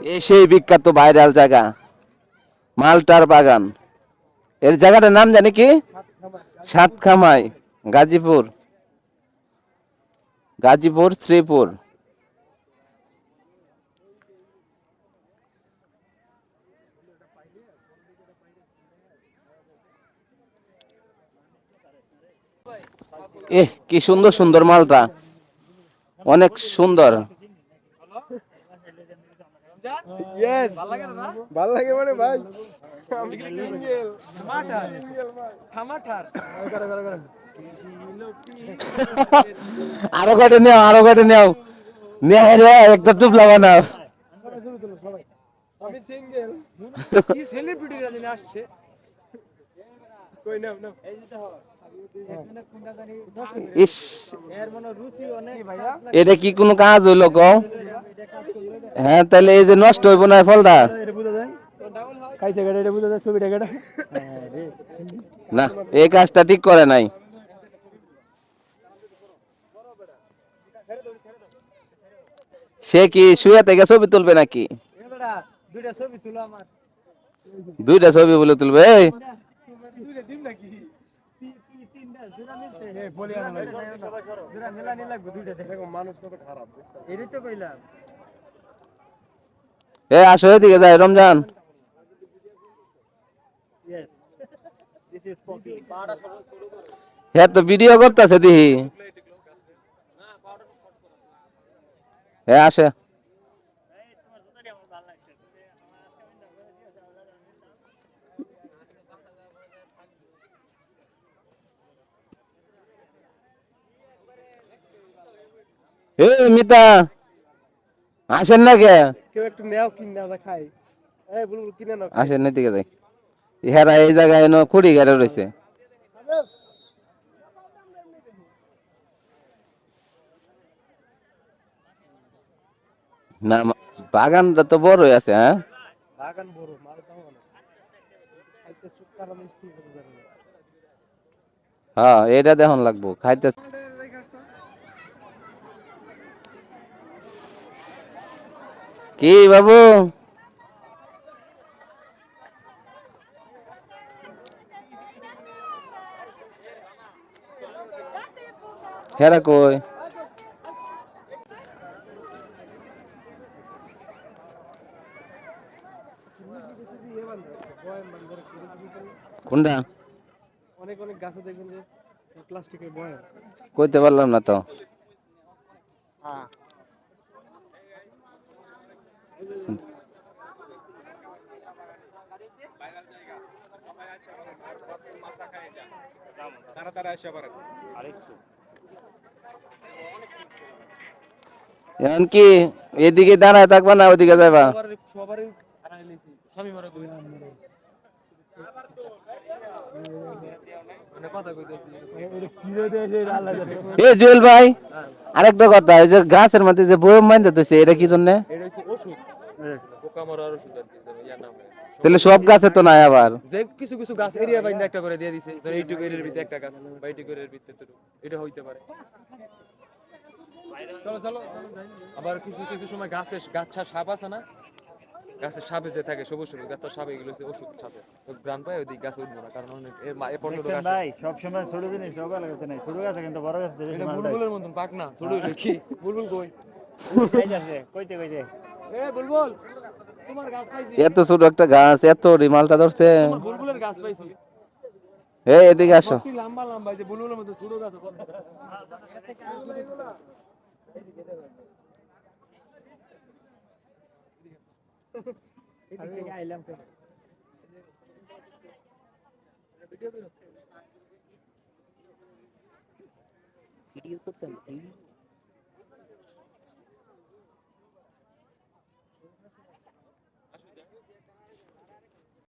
এই সেই বিখ্যাত ভাইরাল জায়গা, মালটার বাগান। এর জায়গাটার নাম জানি কি? সাতখামাই, গাজীপুর। গাজীপুর, শ্রীপুর। এহ, কি সুন্দর সুন্দর মালটা। অনেক সুন্দর। ইয়েস ভালো লাগে মানে ভাই। আরও কটে নেও আরও কটে নেও। একটা আমি সিঙ্গেল কি আসছে? কই নাও নাও। এটা কি কোনো কাজ হইল কও? হ্যাঁ তাহলে এই যে নষ্ট হইব না ফলটা? এটা বুঝা যায়। খাইছে গাড়ি এটা বুঝা যায় ছবিটা গাড়ি। না এই কাজটা ঠিক করে নাই। সে কি শুয়ে থেকে ছবি তুলবে নাকি? দুইটা ছবি তুলো আমার। দুইটা ছবি বলে তুলবে এই, দুইটা ডিম নাকি তিনটা জোড়া মিলছে হে বলি জোড়া মেলা নি লাগবে দুইটা দেখো দেখো মানুষ কত খারাপ? এরই তো কইলাম। এ, আসো এদিকে যাই, রমজান। হ্যাঁ তো ভিডিও করতেছে দিহি। হ্যাঁ আসে। এ মিতা, আসেন না কে? কেউ একটু নেও কিনে আমরা খাই। এই বুলবুল কিনে নাও আসেন না দিকে যাই। ইহারা এই জায়গায় এনো খুঁড়ি গাড়ি রয়েছে। না বাগানটা তো বড়ই আছে হ্যাঁ? বাগান বড় মাল দাও না খাইতে সুকার মিষ্টি হ্যাঁ এটা দেখুন লাগবো খাইতে কি বাবু? হেরা কই? কোনটা? অনেক অনেক গাছে দেখবেন যে প্লাস্টিকের বয়াম কইতে পারলাম না তো। হ্যাঁ। এখন কি এদিকে দাঁড়ায় থাকবা না ওদিকে যাবা সবার সবারই হারাই লিছি স্বামী মারা কই মানে কথা কইতেছি এটা কি রে দে আল্লাহ জানে এ জুয়েল ভাই আরেকটা কথা এই যে গাছের মধ্যে যে বয়ম মাইন্দা দিতেছে এটা কি জন্য এটা হচ্ছে ওষুধ পোকা মারার ওষুধ আর কি যেন ইয়ার নাম তাহলে সব গাছে তো নাই আবার। যে কিছু কিছু গাছ এরিয়া বাইন্দা একটা করে দিয়ে দিছে। ধর এইটুকু এরিয়ার ভিতরে একটা গাছ বা এইটুকু এরিয়ার ভিতরে দুটো। এটা হইতে পারে। চলো চলো। আবার কিছু কিছু সময় গাছের গাছ সাপ আছে না? গাছের সাপে যে থাকে সবুজ সবুজ। গাছ সাপ এগুলো হচ্ছে ওষুধ সাপে তো গ্রাম পায় ওই গাছে উঠবো না। কারণ অনেক এর পর্যন্ত ভাই সব সময় ছোট জিনিস সকাল লাগাতে নাই। ছোট গাছে কিন্তু বড় গাছে এটা বুলবুলের মতন পাক না। ছোট কি? বুলবুল কই? কইতে কইতে। এ বুলবুল! এত ছোট একটা গাছ এত রিমালটা ধরছে। এই এদিকে আসো। লম্বা লম্বা যে বুলবুলের মতো ছোট গাছ আমি আইলাম ভিডিও করতাম